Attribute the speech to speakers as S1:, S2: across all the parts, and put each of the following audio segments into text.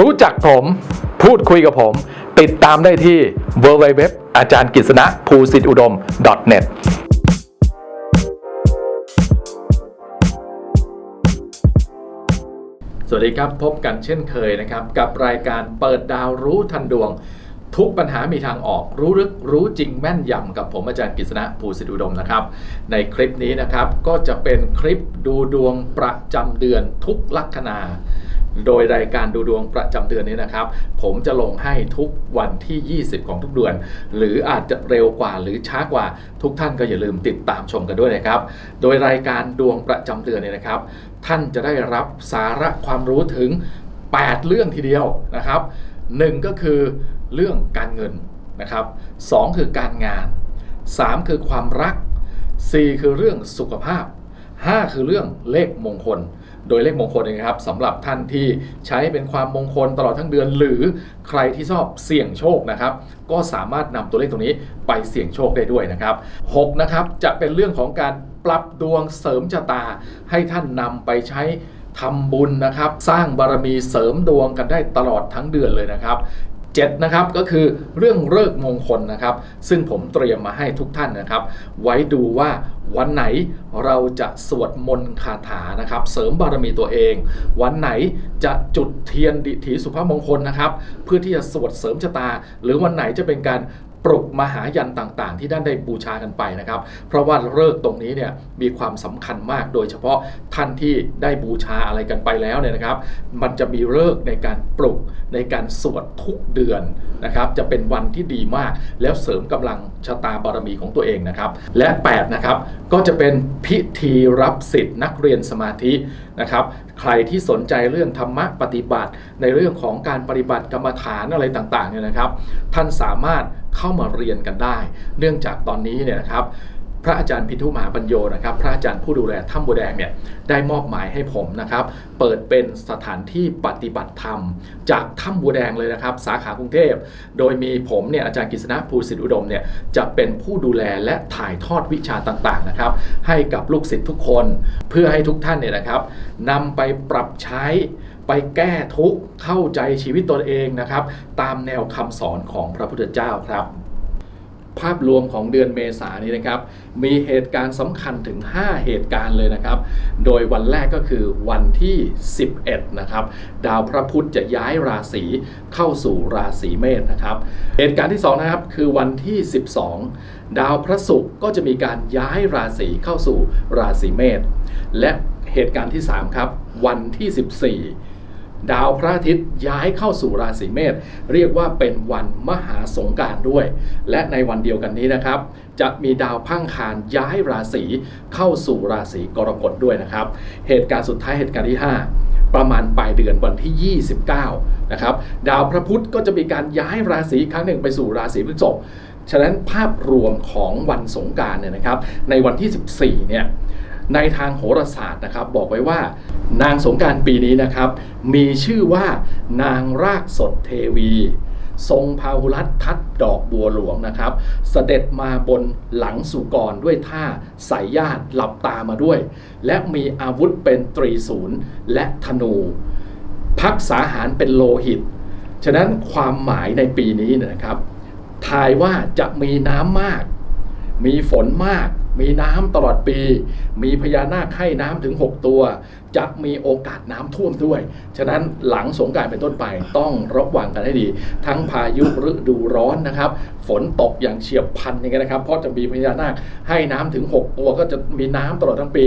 S1: รู้จักผมพูดคุยกับผม ติดตามได้ที่ www อาจารย์กฤษณะภูสิทธิอุดม .net สวัสดีครับ พบกันเช่นเคยนะครับ กับรายการเปิดดาวรู้ทันดวง ทุกปัญหามีทางออกรู้ลึกรู้จริงแม่นยำกับผมอาจารย์กฤษณะภูสิทธิอุดมนะครับ ในคลิปนี้นะครับก็จะเป็นคลิปดูดวงประจำเดือนทุกลัคนา โดยรายการดูดวงประจำเดือนนี้นะครับ ผมจะลงให้ทุกวันที่ 20 ของทุกเดือน หรืออาจจะเร็วกว่าหรือช้ากว่าทุกท่านก็อย่าลืมติดตามชมกันด้วยนะครับ โดยรายการดวงประจำเดือนเนี่ยนะครับ ท่านจะได้รับสาระความรู้ถึง 8 เรื่องทีเดียวนะครับ 1 ก็คือเรื่องการเงินนะครับ2คือการงาน 3 คือความรัก 4 คือเรื่องสุขภาพ 5 คือเรื่องเลขมงคล โดยเลขมงคลเนยนะครับสำหรับท่านที่ใช้เป็นความมงคลตลอดทั้งเดือน หรือใครที่ชอบเสี่ยงโชคนะครับ ก็สามารถนำตัวเลขตรงนี้ไปเสี่ยงโชคได้ด้วยนะครับ6นะครับจะเป็นเรื่องของการปรับดวงเสริมชะตา ให้ท่านนำไปใช้ทำบุญนะครับ สร้างบารมีเสริมดวงกันได้ตลอดทั้งเดือนเลยนะครับ 7นะครับก็คือเรื่องเลิกมงคลนะครับ ซึ่งผมเตรียมมาให้ทุกท่านนะครับ ไว้ดูว่าวันไหนเราจะสวดมนต์คาถานะครับ เสริมบารมีตัวเอง วันไหนจะจุดเทียนดิถีสุภาพมงคลนะครับ เพื่อที่จะสวดเสริมชะตา หรือวันไหนจะเป็นการ ปลุกมหายันต่างๆ ที่ด้านได้บูชากันไปนะครับ เพราะว่าเลิกตรงนี้เนี่ยมีความสำคัญมากโดยเฉพาะท่านที่ได้บูชาอะไรกันไปแล้วเนี่ยนะครับ มันจะมีเลิกในการปลุกในการสวดทุกเดือนนะครับ จะเป็นวันที่ดีมาก แล้วเสริมกำลังชะตาบารมีของตัวเองนะครับ และ8นะครับก็จะเป็นพิธีรับสิทธิ์นักเรียนสมาธินะครับใครที่สนใจเรื่องธรรมะปฏิบัติ ในเรื่องของการปฏิบัติกรรมฐานอะไรต่างๆเนี่ยนะครับ ท่านสามารถ เข้ามาเรียนกันได้ เนื่องจากตอนนี้เนี่ยนะครับพระอาจารย์พิทุมหาปัญโยนะครับ พระอาจารย์ผู้ดูแลถ้ำบัวแดงเนี่ยได้มอบหมายให้ผมนะครับ เปิดเป็นสถานที่ปฏิบัติธรรม จากถ้ำบัวแดงเลยนะครับ สาขากรุงเทพ โดยมีผมเนี่ยอาจารย์กฤษณะภูสิทธิอุดมเนี่ยจะเป็นผู้ดูแลและถ่ายทอดวิชาต่างๆนะครับ ให้กับลูกศิษย์ทุกคน เพื่อให้ทุกท่านเนี่ยนะครับนำไปปรับใช้ ไปแก้ทุกข์เข้าใจชีวิตตนเองนะครับ ตามแนวคำสอนของพระพุทธเจ้าครับภาพรวมของเดือนเมษานนี้นะครับ มีเหตุการณ์สำคัญถึง 5 เหตุการณ์เลยนะครับ โดยวันแรกก็คือวันที่ 11 นะครับ ดาวพระพุธจะย้ายราศีเข้าสู่ราศีเมษนะครับ เหตุการณ์ที่ 2 นะครับ คือวันที่ 12 ดาวพระศุกร์ก็จะมีการย้ายราศีเข้าสู่ราศีเมษและเหตุการณ์ที่ 3 ครับ วันที่ 14 ดาวพระอาทิตย์ย้ายเข้าสู่ราศีเมษเรียกว่าเป็นวันมหาสงการด้วย และในวันเดียวกันนี้นะครับ จะมีดาวพังคารย้ายราศีเข้าสู่ราศีกรกฎด้วยนะครับ เหตุการณ์สุดท้ายเหตุการณ์ที่ 5ประมาณปลายเดือนวันที่ 29 นะครับ ดาวพระพุธก็จะมีการย้ายราศีครั้งหนึ่งไปสู่ราศีพฤษภฉะนั้นภาพรวมของวันสงการเนี่ยนะครับ ในวันที่ 14 เนี่ย ในทางโหราศาสตร์นะครับ บอกไว้ว่า นางสงการปีนี้นะครับ มีชื่อว่านางรากสดเทวี ทรงพาหุรัตทัดดอกบัวหลวงนะครับ เสด็จมาบนหลังสุกรด้วยท่าสายญาติหลับตามาด้วย และมีอาวุธเป็นตรีศูนย์และธนู พักษาหารเป็นโลหิต ฉะนั้นความหมายในปีนี้นะครับทายว่าจะมีน้ำมาก มีฝนมาก มีน้ำตลอดปี มีพญานาคให้น้ำถึง 6 ตัว จะมีโอกาสน้ำท่วมด้วย ฉะนั้นหลังสงการเป็นต้นไปต้องระวังกันให้ดี ทั้งพายุฤดูร้อนนะครับ ฝนตกอย่างเฉียบพลันอย่างเงี้ยนะครับ เพราะจะมีพญานาคให้น้ำถึง 6 ตัวก็จะมีน้ำตลอดทั้งปี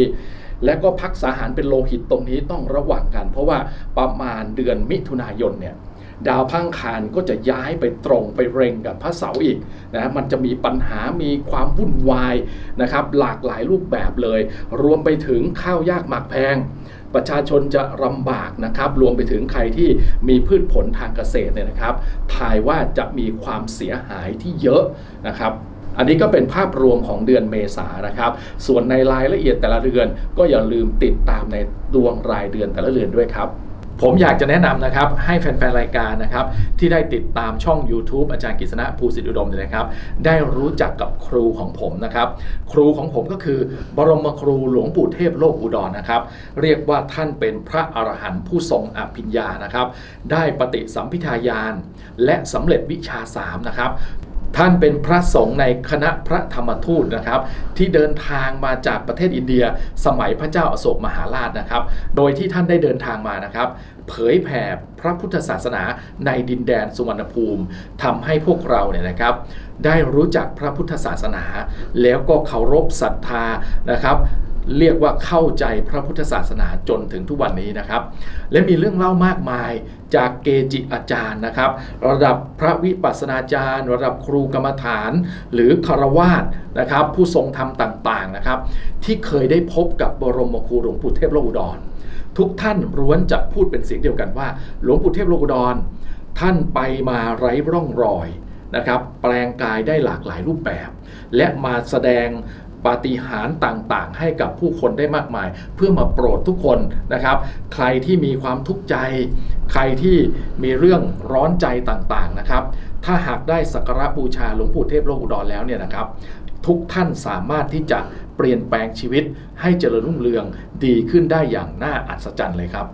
S1: และก็พักษาหารเป็นโลหิตตรงนี้ต้องระวังกัน เพราะว่าประมาณเดือนมิถุนายนเนี่ย ดาวพังคารก็จะย้ายไปตรงไปเร็งกับพระเสาร์อีกนะมันจะมีปัญหามีความวุ่นวายนะครับหลากหลายรูปแบบเลย รวมไปถึงข้าวยากหมากแพงประชาชนจะลำบากนะครับรวมไปถึงใครที่มีพืชผลทางเกษตรเนี่ยนะครับทายว่าจะมีความเสียหายที่เยอะนะครับอันนี้ก็เป็นภาพรวมของเดือนเมษานะครับ ส่วนในรายละเอียดแต่ละเดือนก็อย่าลืมติดตามในดวงรายเดือนแต่ละเดือนด้วยครับ ผมอยากจะแนะนำนะครับให้แฟนๆ รายการนะครับที่ได้ติดตามช่อง YouTube อาจารย์กฤษณะภูสิทธิอุดมเนี่ยนะครับ ได้รู้จักกับครูของผมนะครับ ครูของผมก็คือบรมครูหลวงปู่เทพโลกอุดรนะครับ เรียกว่าท่านเป็นพระอรหันต์ผู้ทรงอภิญญานะครับ ได้ปฏิสัมพิทายาน และสำเร็จวิชาสามนะครับ ท่านเป็นพระสงฆ์ในคณะพระธรรมทูตนะครับ ที่เดินทางมาจากประเทศอินเดีย สมัยพระเจ้าอโศกมหาราชนะครับ โดยที่ท่านได้เดินทางมานะครับ เผยแผ่พระพุทธศาสนาในดินแดนสุวรรณภูมิทำให้พวกเราเนี่ยนะครับ ได้รู้จักพระพุทธศาสนา แล้วก็เคารพศรัทธานะครับ เรียกว่าเข้าใจพระพุทธศาสนาจนถึงทุกวันนี้นะครับ และมีเรื่องเล่ามากมายจากเกจิอาจารย์นะครับ ระดับพระวิปัสสนาจารย์ ระดับครูกรรมฐาน หรือคารวาสนะครับ ผู้ทรงธรรมต่างๆนะครับ ที่เคยได้พบกับบรมครูหลวงปู่เทพโลกุดรทุกท่านล้วนจะพูดเป็นเสียงเดียวกันว่า หลวงปู่เทพโลกุดรท่านไปมาไร้ร่องรอยนะครับ แปลงกายได้หลากหลายรูปแบบ และมาแสดง ปาฏิหาริย์ต่างๆ ให้กับผู้คนได้มากมาย เพื่อมาโปรดทุกคนนะครับ ใครที่มีความทุกข์ใจ ใครที่มีเรื่องร้อนใจต่างๆนะครับ ถ้าหากได้สักการะบูชาหลวงปู่เทพโลกุดรแล้วเนี่ยนะครับ ทุกท่านสามารถที่จะเปลี่ยนแปลงชีวิต ให้เจริญรุ่งเรืองดีขึ้นได้อย่างน่าอัศจรรย์เลยครับ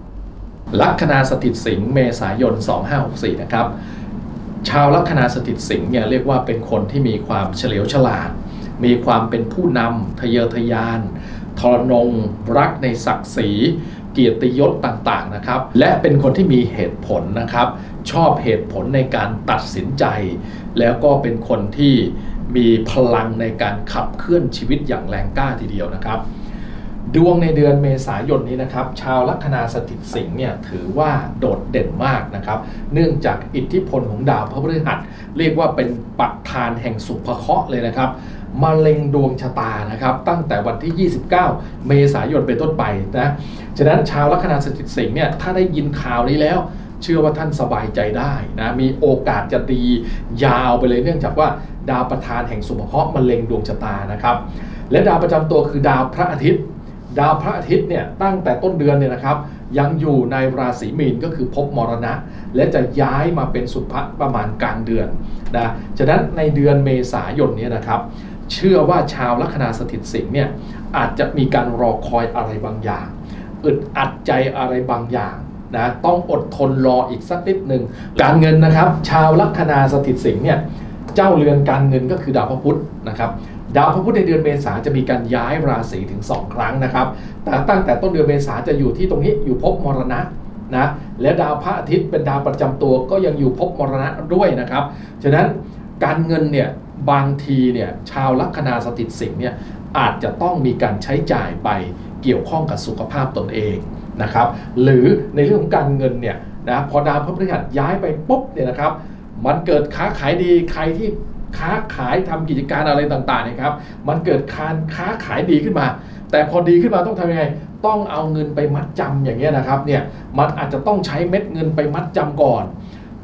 S1: ลัคนาสถิตสิงห์เมษายน 2564 นะครับ ชาวลัคนาสถิตสิงห์เนี่ยเรียกว่าเป็นคนที่มีความเฉลียวฉลาด มีความเป็นผู้นำทะเยอทะยาน ทรนง รักในศักดิ์ศรี เกียรติยศต่างๆนะครับ และเป็นคนที่มีเหตุผลนะครับ ชอบเหตุผลในการตัดสินใจ แล้วก็เป็นคนที่มีพลังในการขับเคลื่อนชีวิตอย่างแรงกล้าทีเดียวนะครับ ดวงในเดือนเมษายนนี้นะครับ ชาวลัคนาสถิตสิงห์เนี่ยถือว่าโดดเด่นมากนะครับ เนื่องจากอิทธิพลของดาวพระพฤหัส เรียกว่าเป็นปักทานแห่งสุภเคราะห์เลยนะครับ มาเล็งดวงชะตานะครับ ตั้งแต่วันที่ 29 เมษายนเป็นต้นไปนะฉะนั้นชาวลัคนาสถิตสิงห์เนี่ยถ้าได้ยินข่าวนี้แล้ว เชื่อว่าท่านสบายใจได้นะมีโอกาสจะดียาวไปเลยเนื่องจากว่าดาวประธานแห่งสุภเคราะห์มาเล็งดวงชะตานะครับ และดาวประจำตัวคือดาวพระอาทิตย์ ดาวพระอาทิตย์เนี่ยตั้งแต่ต้นเดือนเนี่ยนะครับยังอยู่ในราศีมีนก็คือภพมรณะ และจะย้ายมาเป็นสุภะประมาณกลางเดือนนะฉะนั้นในเดือนเมษายนนี่ยนะครับ เชื่อว่าชาวลัคนาสถิตสิงห์เนี่ยอาจจะมีการรอคอยอะไรบางอย่าง อึดอัดใจอะไรบางอย่างนะต้องอดทนรออีกสักนิดหนึ่งการเงินนะครับ ชาวลัคนาสถิตสิงห์เนี่ยเจ้าเรือนการเงินก็คือดาวพระพุธนะครับดาวพระพุธในเดือนเมษาจะมีการย้ายราศีถึง 2 ครั้งนะครับ แต่ตั้งแต่ต้นเดือนเมษาจะอยู่ที่ตรงนี้อยู่ภพมรณะนะและดาวพระอาทิตย์เป็นดาวประจำตัวก็ยังอยู่ภพมรณะด้วยนะครับ ฉะนั้นการเงินเนี่ย บางทีเนี่ยชาวลัคนาสถิตสิงห์เนี่ยอาจจะต้องมีการใช้จ่ายไปเกี่ยวข้องกับสุขภาพตนเองนะครับ หรือในเรื่องของการเงินเนี่ยนะพอดาวพระพฤหัสย้ายไปปุ๊บเนี่ยนะครับ มันเกิดค้าขายดีใครที่ค้าขายทำกิจการอะไรต่างๆเนะครับ มันเกิดการค้าขายดีขึ้นมา แต่พอดีขึ้นมาต้องทำยังไง ต้องเอาเงินไปมัดจำอย่างเงี้ยนะครับเนี่ยมันอาจจะต้องใช้เม็ดเงินไปมัดจำก่อน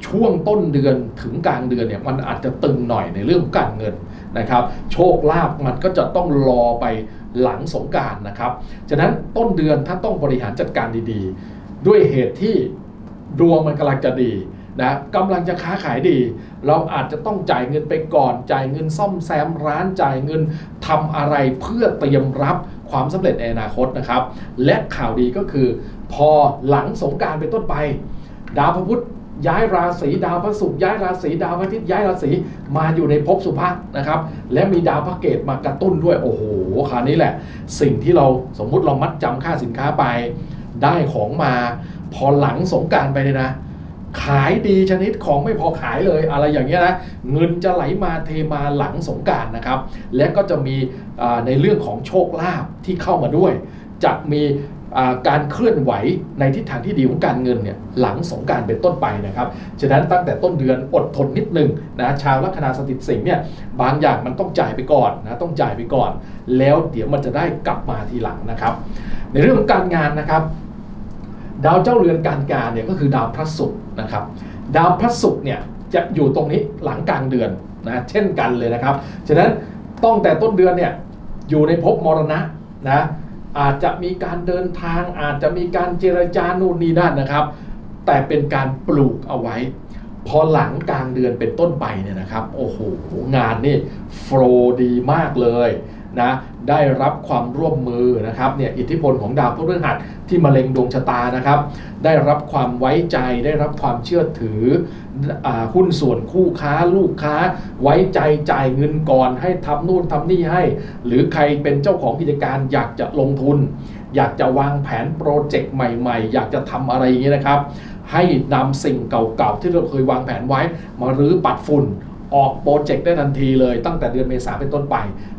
S1: ช่วงต้นเดือนถึงกลางเดือนเนี่ยมันอาจจะตึงหน่อยในเรื่องการเงินนะครับ โชคลาภมันก็จะต้องรอไปหลังสงการนะครับฉะนั้นต้นเดือนถ้าต้องบริหารจัดการดีๆ ด้วยเหตุที่ดวงมันกำลังจะดีนะกำลังจะค้าขายดี เราอาจจะต้องจ่ายเงินไปก่อน จ่ายเงินซ่อมแซมร้านจ่ายเงินทำอะไรเพื่อเตรียมรับความสำเร็จในอนาคตนะครับ และข่าวดีก็คือ พอหลังสงการเป็นต้นไป ดาวพระพุธ ย้ายราศีดาวพระศุกร์ย้ายราศีดาวพระอาทิตย์ย้ายราศีมาอยู่ในภพสุภะนะครับ และมีดาวพระเกตมากระตุ้นด้วยโอ้โหคราวนี้แหละ สิ่งที่เราสมมุติเรามัดจำค่าสินค้าไป ได้ของมา พอหลังสงการไปเลยนะ ขายดีชนิดของไม่พอขายเลยอะไรอย่างเงี้ยนะเงินจะไหลมาเทมาหลังสงการนะครับ และก็จะมีในเรื่องของโชคลาภที่เข้ามาด้วยจะมี การเคลื่อนไหวในทิศทางที่ดีของการเงินเนี่ยหลังสงการเป็นต้นไปนะครับ ฉะนั้นตั้งแต่ต้นเดือนอดทนนิดหนึ่งนะชาวลัคนาสถิตสิงห์เนี่ยบางอย่างมันต้องจ่ายไปก่อนนะต้องจ่ายไปก่อน แล้วเดี๋ยวมันจะได้กลับมาทีหลังนะครับ ในเรื่องของการงานนะครับ ดาวเจ้าเรือนการงานเนี่ยก็คือดาวพระศุกร์นะครับ ดาวพระศุกร์เนี่ยจะอยู่ตรงนี้หลังกลางเดือนนะเช่นกันเลยนะครับ ฉะนั้นต้องแต่ต้นเดือนเนี่ยอยู่ในภพมรณะนะ อาจจะมีการเดินทาง อาจจะมีการเจรจานู่นนี่นั่นนะครับ แต่เป็นการปลูกเอาไว้ พอหลังกลางเดือนเป็นต้นไปเนี่ยนะครับ โอ้โห งานนี่โฟลว์ดีมากเลยนะ ได้รับความร่วมมือนะครับเนี่ยอิทธิพลของดาวพฤหัสที่มะเร็งดวงชะตานะครับ ได้รับความไว้ใจ ได้รับความเชื่อถืออหุ้นส่วนคู่ค้าลูกค้า ไว้ใจจ่ายเงินก่อนให้ทำนู่นทำนี่ให้ หรือใครเป็นเจ้าของกิจการอยากจะลงทุน อยากจะวางแผนโปรเจกต์ใหม่ๆ อยากจะทำอะไรอย่างนี้นะครับ ให้นำสิ่งเก่าๆที่เราเคยวางแผนไว้มารื้อปัดฝุ่น ออกโปรเจกต์ได้ทันทีเลย ตั้งแต่เดือนเมษาเป็นต้นไป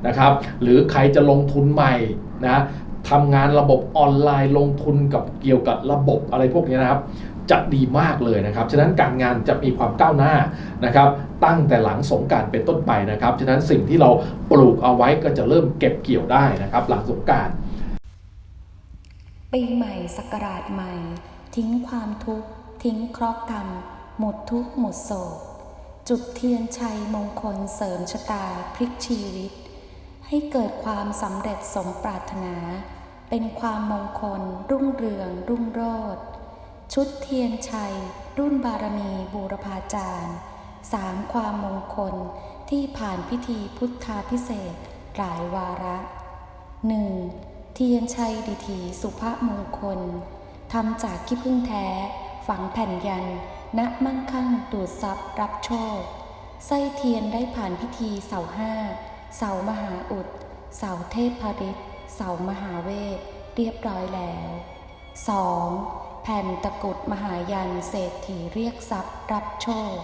S1: นะครับหรือใครจะลงทุนใหม่นะทำงานระบบออนไลน์ลงทุนกับเกี่ยวกับระบบอะไรพวกนี้นะครับจะดีมากเลยนะครับ ฉะนั้นการงานจะมีความก้าวหน้านะครับ ตั้งแต่หลังสงการเป็นต้นไปนะครับ ฉะนั้นสิ่งที่เราปลูกเอาไว้ก็จะเริ่มเก็บเกี่ยวได้นะครับ หลังสงการ
S2: ปีใหม่ศักราชใหม่ ทิ้งความทุกข์ทิ้งเคราะห์กรรม หมดทุกข์หมดโศก จุดเทียนชัยมงคลเสริมชะตาพลิกชีวิต ให้เกิดความสำเร็จสมปรารถนา เป็นความมงคล รุ่งเรือง รุ่งโรจน์ชุดเทียนชัย รุ่นบารมีบูรพาจารย์สามความมงคลที่ผ่านพิธีพุทธาพิเศษหลายวาระหนึ่งเทียนชัยดิถีสุภมงคลทำจากขี้ผึ้งแท้ ฝังแผ่นยัน ณมั่งคั่งดูดซับรับโชค ไส้เทียนได้ผ่านพิธีเสาห้า เสามหาอุด เสาเทพพริตเสามหาเวท เรียบร้อยแล้ว 2. แผ่นตะกุดมหายันเศรษฐีเรียกทรัพย์รับโชค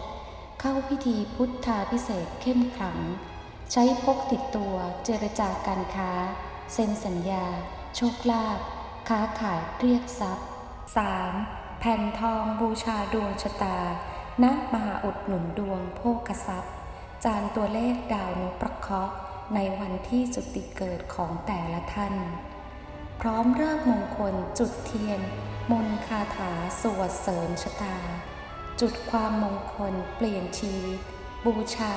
S2: เข้าพิธีพุทธาพิเศษเข้มขลัง ใช้พกติดตัวเจรจาการค้า เซ็นสัญญา โชคลาภค้าขายเรียกทรัพย์ 3. แผ่นทองบูชาดวงชะตาณมหาอุดหนุนดวงโภคทรัพย์ จานตัวเลขดาวนประเคราะห์ในวันที่จุติเกิดของแต่ละท่าน พร้อมเลิกมงคลจุดเทียน มนคาถาสวดเสริมชะตา จุดความมงคลเปลี่ยนชีวิต บูชา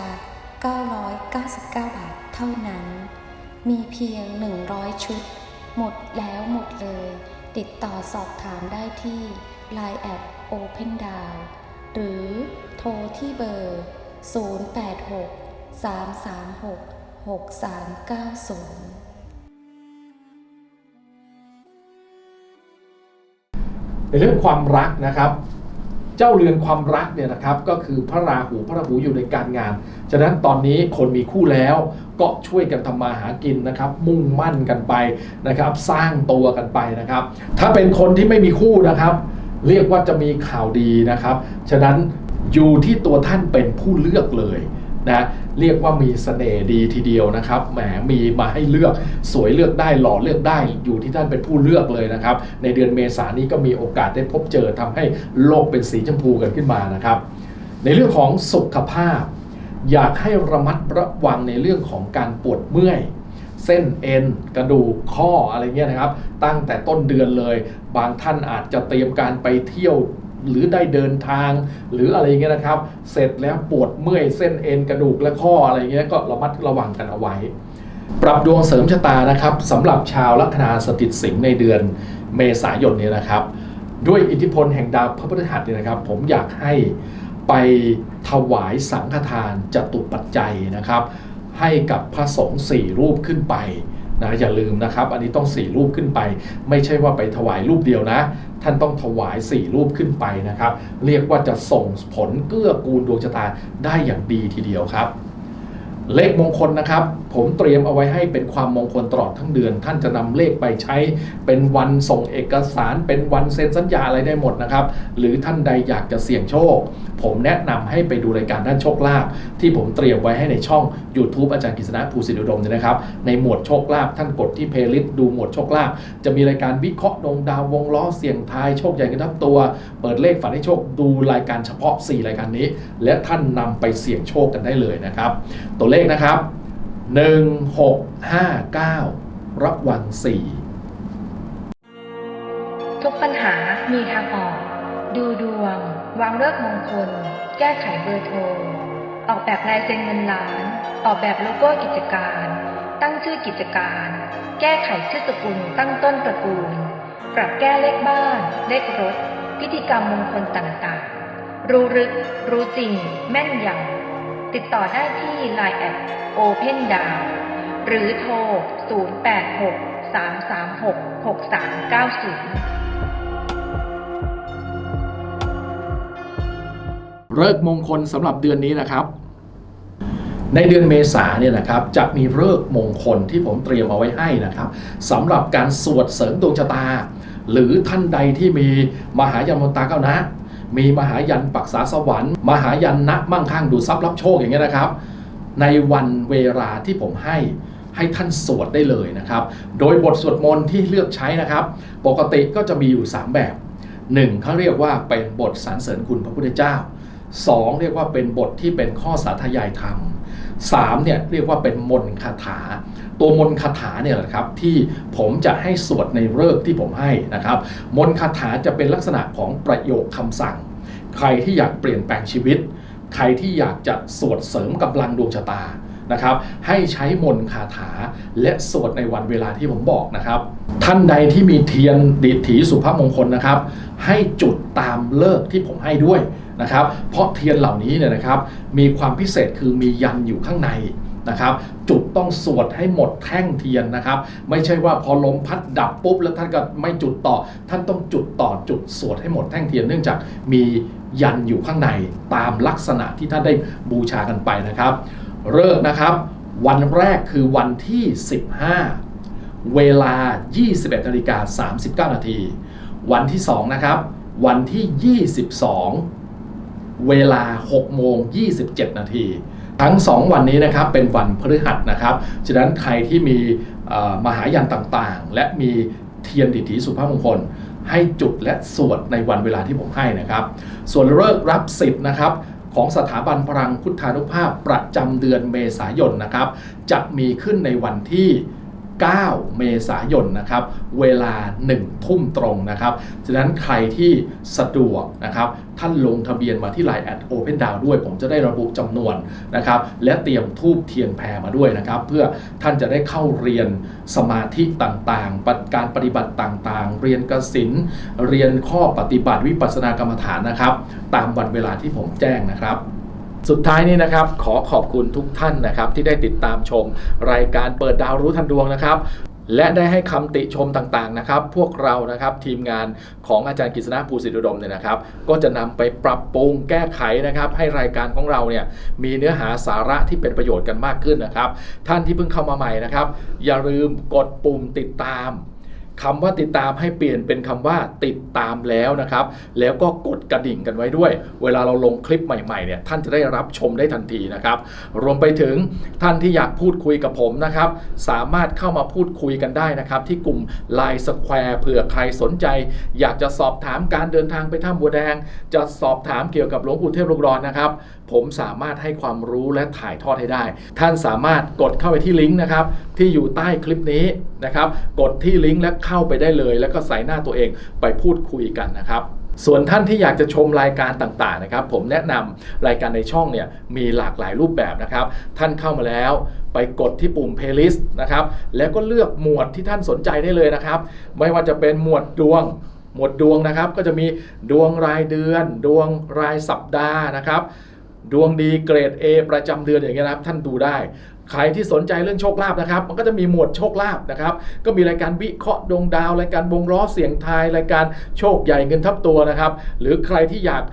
S2: 999 บาทเท่านั้น มีเพียง 100 ชุด หมดแล้วหมดเลย ติดต่อสอบถามได้ที่ Line แอด Open d o w n หรือโทรที่เบอร์ 086 336 6390
S1: ในเรื่องความรักนะครับ เจ้าเรือนความรักเนี่ยนะครับก็คือพระราหูพระราหูอยู่ในการงาน ฉะนั้นตอนนี้คนมีคู่แล้วก็ช่วยกันทำมาหากินนะครับ มุ่งมั่นกันไปนะครับ สร้างตัวกันไปนะครับ ถ้าเป็นคนที่ไม่มีคู่นะครับ เรียกว่าจะมีข่าวดีนะครับ ฉะนั้นอยู่ที่ตัวท่านเป็นผู้เลือกเลยนะเรียกว่ามีเสน่ห์ดีทีเดียวนะครับแหมมีมาให้เลือกสวยเลือกได้หล่อเลือกได้อยู่ที่ท่านเป็นผู้เลือกเลยนะครับ ในเดือนเมษายนนี้ก็มีโอกาสได้พบเจอทำให้โลกเป็นสีชมพูกันขึ้นมานะครับ ในเรื่องของสุขภาพ อยากให้ระมัดระวังในเรื่องของการปวดเมื่อย เส้นเอ็นกระดูกข้ออะไรเงี้ยนะครับ ตั้งแต่ต้นเดือนเลย บางท่านอาจจะเตรียมการไปเที่ยวหรือได้เดินทาง หรืออะไรเงี้ยนะครับ เสร็จแล้วปวดเมื่อยเส้นเอ็นกระดูกและข้ออะไรเงี้ยก็ระมัดระวังกันเอาไว้ ปรับดวงเสริมชะตานะครับสำหรับชาวลัคนาสถิตสิงห์ในเดือนเมษายนนี้นะครับ ด้วยอิทธิพลแห่งดาวพระพฤหัสเนี่ยนะครับ ผมอยากให้ไปถวายสังฆทานจตุปัจจัยนะครับ ให้กับพระสงฆ์สี่รูปขึ้นไปนะอย่าลืมนะครับ อันนี้ต้องสี่รูปขึ้นไป ไม่ใช่ว่าไปถวายรูปเดียวนะ ท่านต้องถวายสี่รูปขึ้นไปนะครับ เรียกว่าจะส่งผลเกื้อกูลดวงชะตาได้อย่างดีทีเดียวครับ เลขมงคลนะครับ ผมเตรียมเอาไว้ให้เป็นความมงคลตลอดทั้งเดือน ท่านจะนำเลขไปใช้เป็นวันส่งเอกสาร เป็นวันเซ็นสัญญาอะไรได้หมดนะครับ หรือท่านใดอยากจะเสี่ยงโชค ผมแนะนำให้ไปดูรายการด้านโชคลาภที่ผมเตรียมไว้ให้ในช่อง YouTube อาจารย์กฤษณะภูสิทธิอุดมเนี่ยนะครับ ในหมวดโชคลาภท่านกดที่เพลย์ลิสต์ดูหมวดโชคลาภจะมีรายการวิเคราะห์ดวงดาววงล้อเสี่ยงทายโชคใหญ่กันทั้งตัว เปิดเลขฝันให้โชคดูรายการเฉพาะ 4 รายการนี้ และท่านนำไปเสี่ยงโชคกันได้เลยนะครับตัวเลขขนะครับ 1659ระวัง4
S3: ทุกปัญหามีทางออก ดูดวง วางเลิกมงคล แก้ไขเบอร์โทร ออกแบบลายเซ็นเงินล้าน ออกแบบโลโก้กิจการ ตั้งชื่อกิจการ แก้ไขชื่อสกุลตั้งต้นตระกูล ปรับแก้เลขบ้าน เลขรถ พิธีกรรมมงคลต่างๆ รู้ลึก รู้จริง แม่นยำ ติดต่อได้ที่ Line แอด Open d o w n หรือโทร 086 336 6390
S1: เลิกมงคลสำหรับเดือนนี้นะครับ ในเดือนเมษาเนี่ยนะครับจะมีเลิกมงคลที่ผมเตรียมเอาไว้ให้นะครับสำหรับการสวดเสริมดวงชะตา หรือท่านใดที่มีมหายมนตาเก้านะ มีมหายันปักษาสวรรค์ มหายันนะมั่งคั่งดูทรัพย์รับโชคอย่างเงี้ยนะครับ ในวันเวลาที่ผมให้ให้ท่านสวดได้เลยนะครับ โดยบทสวดมนต์ที่เลือกใช้นะครับ ปกติก็จะมีอยู่ 3 แบบ 1เขาเรียกว่าเป็นบทสรรเสริญคุณพระพุทธเจ้า 2 เรียกว่าเป็นบทที่เป็นข้อสาธยายธรรม 3เนี่ยเรียกว่าเป็นมนคาถา ตัวมนคาถาเนี่ยแหละครับที่ผมจะให้สวดในเลิกษ์ที่ผมให้นะครับ มนคาถาจะเป็นลักษณะของประโยคคำสั่ง ใครที่อยากเปลี่ยนแปลงชีวิต ใครที่อยากจะสวดเสริมกำลังดวงชะตานะครับให้ใช้มนคาถาและสวดในวันเวลาที่ผมบอกนะครับ ท่านใดที่มีเทียนดิถีสุภาพมงคลนะครับ ให้จุดตามเลิกที่ผมให้ด้วยนะครับ เพราะเทียนเหล่านี้เนี่ยนะครับมีความพิเศษคือมียันอยู่ข้างในนะครับ จุดต้องสวดให้หมดแท่งเทียนนะครับ ไม่ใช่ว่าพอลมพัดดับปุ๊บแล้วท่านก็ไม่จุดต่อ ท่านต้องจุดต่อจุดสวดให้หมดแท่งเทียนเนื่องจากมียันอยู่ข้างในตามลักษณะที่ท่านได้บูชากันไปนะครับเริ่มนะครับ วันแรกคือวันที่ 15 เวลา 21นาฬิกา39 นาที วันที่ 2 นะครับ วันที่ 22 เวลา6โมง27 นาที ทั้ง 2 วันนี้นะครับเป็นวันพฤหัสนะครับ ฉะนั้นใครที่มีมหายันต่างๆ และมีเทียนดิถีสุภาพมงคล ให้จุดและสวดในวันเวลาที่ผมให้นะครับ ส่วนเลิกรับสิทธิ์นะครับของสถาบันพลังพุทธานุภาพประจำเดือนเมษายนนะครับ จะมีขึ้นในวันที่ 9 เมษายนนะครับเวลา 1 ทุ่มตรงนะครับฉะนั้นใครที่สะดวกนะครับท่านลงทะเบียนมาที่ Line แอด Open d o w n ด้วย ผมจะได้ระบุจำนวนนะครับและเตรียมทูบเทียนแพรมาด้วยนะครับเพื่อท่านจะได้เข้าเรียนสมาธิต่างๆ การปฏิบัติต่างๆ เรียนกสินเรียนข้อปฏิบัติวิปัสสนากรรมฐานนะครับ ตามวันเวลาที่ผมแจ้งนะครับ สุดท้ายนี้นะครับ ขอขอบคุณทุกท่านนะครับ ที่ได้ติดตามชม รายการเปิดดาวรู้ทันดวงนะครับ และได้ให้คำติชมต่างๆนะครับ พวกเรานะครับทีมงานของอาจารย์กฤษณะภูสิทธิดมเนี่ยนะครับ ก็จะนำไปปรับปรุงแก้ไขนะครับ ให้รายการของเราเนี่ยมีเนื้อหาสาระที่เป็นประโยชน์กันมากขึ้นนะครับ ท่านที่เพิ่งเข้ามาใหม่นะครับ อย่าลืมกดปุ่มติดตาม คำว่าติดตามให้เปลี่ยนเป็นคำว่าติดตามแล้วนะครับ แล้วก็กดกระดิ่งกันไว้ด้วย เวลาเราลงคลิปใหม่ๆเนี่ยท่านจะได้รับชมได้ทันทีนะครับ รวมไปถึงท่านที่อยากพูดคุยกับผมนะครับ สามารถเข้ามาพูดคุยกันได้นะครับ ที่กลุ่ม Line Square เผื่อใครสนใจ อยากจะสอบถามการเดินทางไปถ้ำบัวแดง จะสอบถามเกี่ยวกับหลวงปู่เทพลูกรอนนะครับ ผมสามารถให้ความรู้และถ่ายทอดให้ได้ ท่านสามารถกดเข้าไปที่ลิงก์นะครับ ที่อยู่ใต้คลิปนี้นะครับ กดที่ลิงก์และเข้าไปได้เลย แล้วก็ใส่หน้าตัวเองไปพูดคุยกันนะครับส่วนท่านที่อยากจะชมรายการต่างๆนะครับ ผมแนะนำรายการในช่องเนี่ยมีหลากหลายรูปแบบนะครับ ท่านเข้ามาแล้วไปกดที่ปุ่ม playlist นะครับ แล้วก็เลือกหมวดที่ท่านสนใจได้เลยนะครับ ไม่ว่าจะเป็นหมวดดวง หมวดดวงนะครับ ก็จะมีดวงรายเดือน ดวงรายสัปดาห์นะครับ ดวงดีเกรด A ประจำเดือนอย่างเงี้ยนะครับ ท่านดูได้ ใครที่สนใจเรื่องโชคลาภนะครับ มันก็จะมีหมวดโชคลาภนะครับ ก็มีรายการวิเคราะห์ดวงดาว รายการวงล้อเสียงทาย รายการโชคใหญ่เงินทับตัวนะครับ หรือใครที่อยาก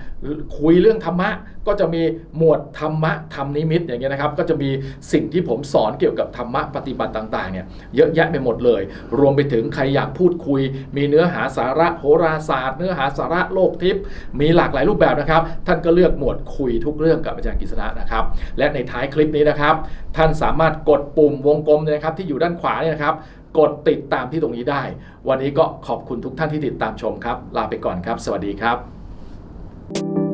S1: คุยเรื่องธรรมะก็จะมีหมวดธรรมะธรรมนิมิตอย่างเงี้ยนะครับ ก็จะมีสิ่งที่ผมสอนเกี่ยวกับธรรมะปฏิบัติต่างๆเนี่ยเยอะแยะไปหมดเลย รวมไปถึงใครอยากพูดคุย มีเนื้อหาสาระโหราศาสตร์ เนื้อหาสาระโลกทิพย์มีหลากหลายรูปแบบนะครับ ท่านก็เลือกหมวดคุยทุกเรื่องกับอาจารย์กฤษณะนะครับ และในท้ายคลิปนี้นะครับ ท่านสามารถกดปุ่มวงกลมนะครับที่อยู่ด้านขวาเนี่ยนะครับกดติดตามที่ตรงนี้ได้ วันนี้ก็ขอบคุณทุกท่านที่ติดตามชมครับ ลาไปก่อนครับ สวัสดีครับ Thank you